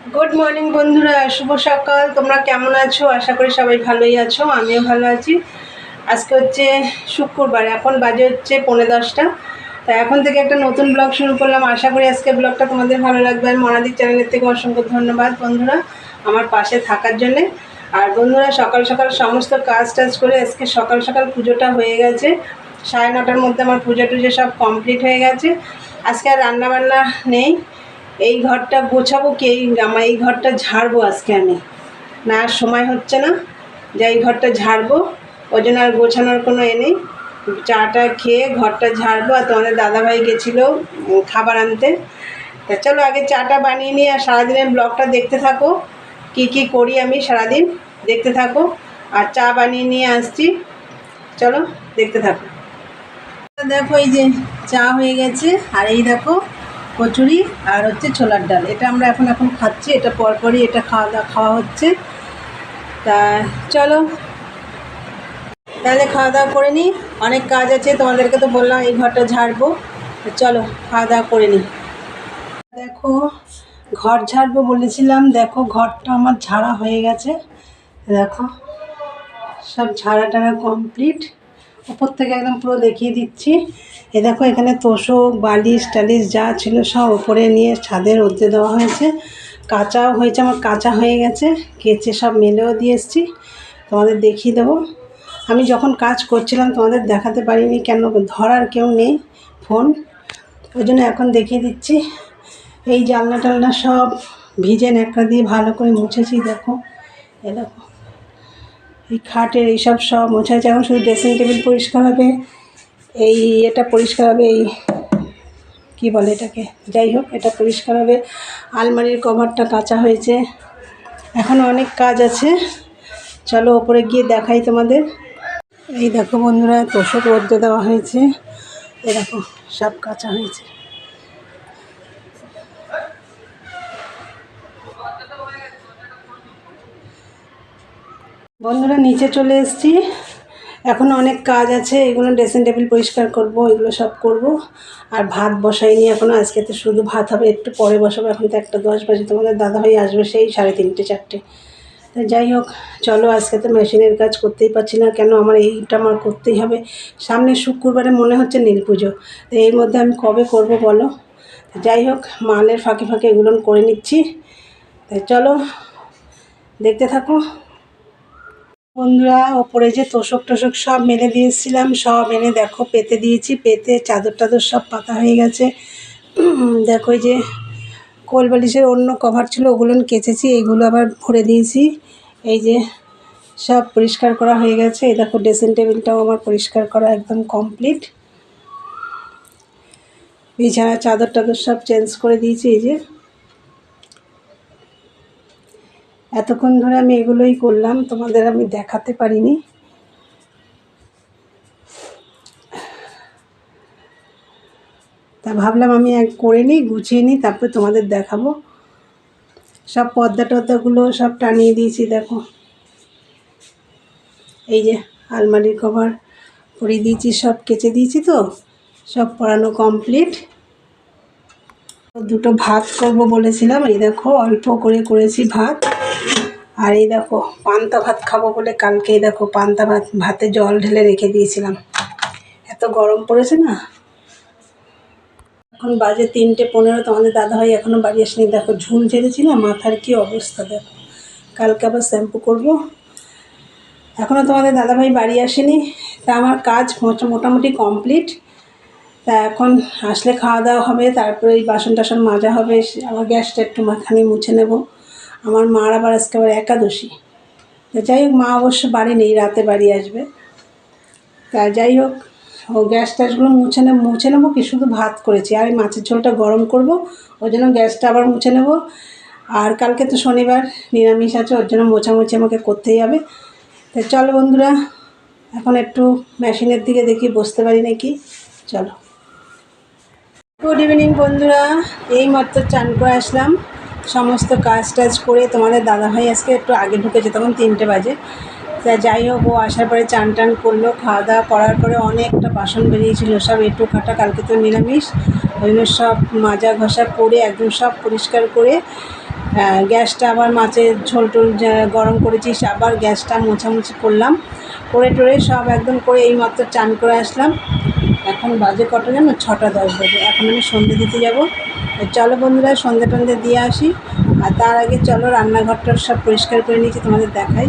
Good morning বন্ধুরা। শুভ সকাল। তোমরা কেমন আছো? আশা করি সবাই ভালোই আছো, আমিও ভালো আছি। আজকে হচ্ছে শুক্রবার, এখন বাজে হচ্ছে পৌনে দশটা। তা এখন থেকে একটা নতুন ব্লগ শুরু করলাম। আশা করি আজকে ব্লগটা তোমাদের ভালো লাগবে। আর মনাদিক চ্যানেলের থেকে অসংখ্য ধন্যবাদ, বন্ধুরা, আমার পাশে থাকার জন্যে। আর বন্ধুরা, সকাল সকাল সমস্ত কাজ টাজ করে আজকে সকাল সকাল পুজোটা হয়ে গেছে। সাড়ে নটার মধ্যে আমার পুজো টুজো সব কমপ্লিট হয়ে গেছে। আজকে আর রান্নাবান্না নেই। এই ঘরটা গোছাবো কি? এই আমার এই ঘরটা ঝাড়বো আজকে আমি। না, আর সময় হচ্ছে না। যে, এই ঘরটা ঝাড়বো। ওই জন্য আর গোছানোর কোনো এ নেই। চাটা খেয়ে ঘরটা ঝাড়বো। আর তোমাদের দাদাভাই গেছিল খাবার আনতে। তা চলো, আগে চাটা বানিয়ে নিই আর সারাদিনের ব্লগটা দেখতে থাকো। কি কি করি আমি সারাদিন, দেখতে থাকো। আর চা বানিয়ে নিয়ে আসছি। চলো, দেখতে থাকো। দেখো, এই যে চা হয়ে গেছে। আর এই দেখো কচুরি আর হচ্ছে ছোলার ডাল। এটা আমরা এখন এখন খাচ্ছি, এটা পরপরই এটা খাওয়া দাওয়া খাওয়া হচ্ছে। তা চলো। তাহলে খাওয়া দাওয়া করে নিই। অনেক কাজ আছে, তোমাদেরকে তো বললাম এই ঘরটা ঝাড়বো। চলো, খাওয়া দাওয়া করে নিই। দেখো, ঘর ঝাড়বো বলেছিলাম, দেখো ঘরটা আমার ঝাড়া হয়ে গেছে। দেখো, সব ঝাড়া টাড়া কমপ্লিট উপর থেকে একদম পুরো দেখিয়ে দিচ্ছি। এ দেখো, এখানে তোষক, বালিশ, টালিশ যা ছিল সব উপরে নিয়ে ছাদের রোদ্রে দেওয়া হয়েছে। কাঁচাও হয়েছে, আমার কাঁচা হয়ে গেছে। কেচে সব মেলেও দিয়ে এসেছি। তোমাদের দেখিয়ে দেবো। আমি যখন কাজ করছিলাম, তোমাদের দেখাতে পারিনি কেন, ধরার কেউ নেই ফোন। ওই জন্য এখন দেখিয়ে দিচ্ছি। এই জানলা টালনা সব ভিজে ন্যাকড়া দিয়ে ভালো করে মুছেছি, দেখো। এ দেখো। এই খাটের এইসব সব মোছা এখন শুধু ড্রেসিং টেবিল পরিষ্কার হবে। এই এটা পরিষ্কার হবে, এই কি বলে এটাকে? যাই হোক, এটা পরিষ্কার হবে। আলমারির কভারটা কাঁচা হয়েছে। এখনও অনেক কাজ আছে। চলো ওপরে গিয়ে দেখাই তোমাদের। এই দেখো বন্ধুরা, তোষক রোদ্রে দেওয়া হয়েছে। এই দেখো, সব কাঁচা হয়েছে। বন্ধুরা, নিচে চলে এসেছি। এখন অনেক কাজ আছে, এগুলো ড্রেসিং টেবিল পরিষ্কার করব, এগুলো সব করব। আর ভাত বসাইনি এখনও আজকে তো শুধু ভাত হবে, একটু পরে বসাবো, এখন তো একটা দশ বাজে, তোমাদের দাদাভাই আসবে সেই সাড়ে তিনটে, চারটে। তা যাই হোক, চলো আজকে তো মেশিনের কাজ করতেই পারছি না, কেন আমার এইটা আমার করতেই হবে। সামনে শুক্রবারে মনে হচ্ছে নীল পুজো, তো এর মধ্যে আমি কবে করব বলো? যাই হোক মালের ফাঁকে ফাঁকে এগুলো করে নিচ্ছি। তাই চলো, দেখতে থাকো। বন্ধুরা, ওপরে যে তোষক টোষক সব মেলে দিয়েছিলাম, সব এনে দেখো, পেতে দিয়েছি, পেতে চাদর টাদর সব পাতা হয়ে গেছে। দেখো যে কোল বালিশের অন্য কভার ছিল, ওগুলো কেচেছি এইগুলো আবার ভরে দিয়েছি। এই যে সব পরিষ্কার করা হয়ে গেছে, এই দেখো ড্রেসিং টেবিলটাও আমার পরিষ্কার করা একদম কমপ্লিট বিছানা, চাদর টাদর সব চেঞ্জ করে দিয়েছি, এই যে এতক্ষণ ধরে আমি এগুলোই করলাম, তোমাদের আমি দেখাতে পারিনি। তা ভাবলাম আমি এক করে নিই, গুছিয়ে নিই, তারপরে তোমাদের দেখাবো। সব পর্দা টর্দাগুলো সব টানিয়ে দিয়েছি, দেখো। এই যে আলমারির কভার পরিয়ে দিয়েছি, সব কেচে দিয়েছি তো, সব পরানো কমপ্লিট। দুটো ভাত করব বলেছিলাম, এই দেখো অল্প করে করেছি ভাত। আর এই দেখো, পান্তা ভাত খাব বলে কালকে এই দেখো পান্তা ভাত, ভাতে জল ঢেলে রেখে দিয়েছিলাম। এত গরম পড়েছে না? এখন বাজে তিনটে পনেরো, তোমাদের দাদাভাই এখনও বাড়ি আসেনি। দেখো, ঝুল ঝেড়েছি না মাথার কি অবস্থা দেখো। কালকে আবার শ্যাম্পু করব। এখনও তোমাদের দাদাভাই বাড়ি আসেনি। তা আমার কাজ মোটামুটি কমপ্লিট। তা এখন আসলে খাওয়া দাওয়া হবে, তারপরে এই বাসন টাসন মাজা হবে আবার গ্যাসটা একটু মাখানি মুছে নেব। আমার মার আবার আজকে আবার একাদশী। তা যাই হোক, মা অবশ্য বাড়ি নেই, রাতে বাড়ি আসবে। তা যাই হোক, ও গ্যাস ট্যাসগুলো মুছে নেব মুছে নেব কি? শুধু ভাত করেছি। আর এই মাছের ঝোলটা গরম করব ওই জন্য গ্যাসটা আবার মুছে নেব। আর কালকে তো শনিবার নিরামিষ আছে, ওর জন্য মোছামুছি আমাকে করতেই হবে। তা চলো বন্ধুরা, এখন একটু মেশিনের দিকে দেখি, বসতে পারি নাকি? চলো। গুড ইভিনিং বন্ধুরা, এই মাত্র চান করে আসলাম। সমস্ত কাজ টাজ করে তোমাদের দাদাভাই আজকে একটু আগে ঢুকেছে তখন তিনটে বাজে। তা যাই হোক, ও আসার পরে চান টান করল, খাওয়া দাওয়া করার পরে অনেকটা বাসন বেরিয়েছিল, সব একটু খাটা, কালকে তো নিরামিষ। ওই সব মাজা ঘষা করে, একদম সব পরিষ্কার করে গ্যাসটা আবার মাছের ঝোল টোল গরম করেছি আবার গ্যাসটা মোছামুছি করলাম। করে টোরে সব একদম করে এই মাত্র চান করে আসলাম। এখন বাজে কটা জানো ছটা দশ বাজে। এখন আমি সন্ধে দিতে যাব। চলো বন্ধুরা, সন্ধে টন্ধে দিয়ে আসি। আর তার আগে চলো রান্নাঘরটা সব পরিষ্কার করে নিয়েছি, তোমাদের দেখাই।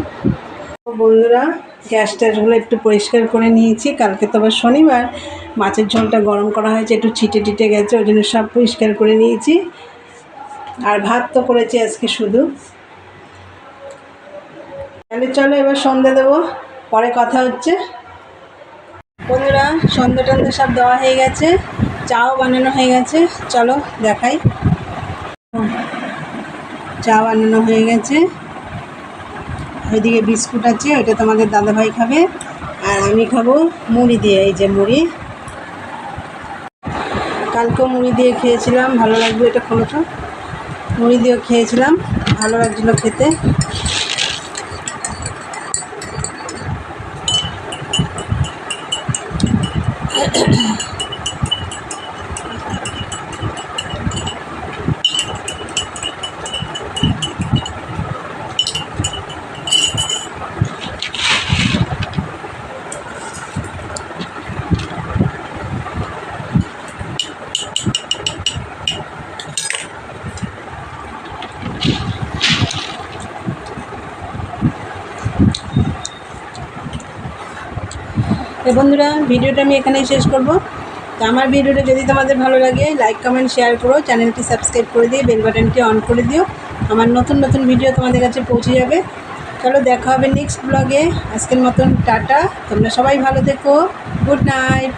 বন্ধুরা গ্যাস ট্যাসগুলো একটু পরিষ্কার করে নিয়েছি। কালকে তো আবার শনিবার, মাছের ঝোলটা গরম করা হয়েছে, একটু ছিটে টিটে গেছে, ওই জন্য সব পরিষ্কার করে নিয়েছি। আর ভাত তো করেছি আজকে শুধু। তাহলে চলো, এবার সন্ধে দেবো, পরে কথা হচ্ছে। বন্ধুরা, সন্ধে টন্ধে সব দেওয়া হয়ে গেছে। চাও বানানো হয়ে গেছে। চলো দেখাই। চা বানানো হয়ে গেছে। ওইদিকে বিস্কুট আছে, ওইটা তোমাদের দাদাভাই খাবে। আর আমি খাব মুড়ি দিয়ে, এই যে মুড়ি। কালকেও মুড়ি দিয়ে খেয়েছিলাম, ভালো লাগবে এটা খোলো তো মুড়ি দিয়েও খেয়েছিলাম, ভালো লাগছিল খেতে। তো বন্ধুরা, ভিডিওটা আমি এখানেই শেষ করব। তো আমার ভিডিওটা যদি তোমাদের ভালো লাগে লাইক কমেন্ট শেয়ার করো। চ্যানেলটি সাবস্ক্রাইব করে দিয়ে বেল বাটনটি অন করে দিও। আমার নতুন নতুন ভিডিও তোমাদের কাছে পৌঁছে যাবে। চলো দেখা হবে নেক্সট ব্লগে আজকের মতন টাটা। তোমরা সবাই ভালো থেকো। Good night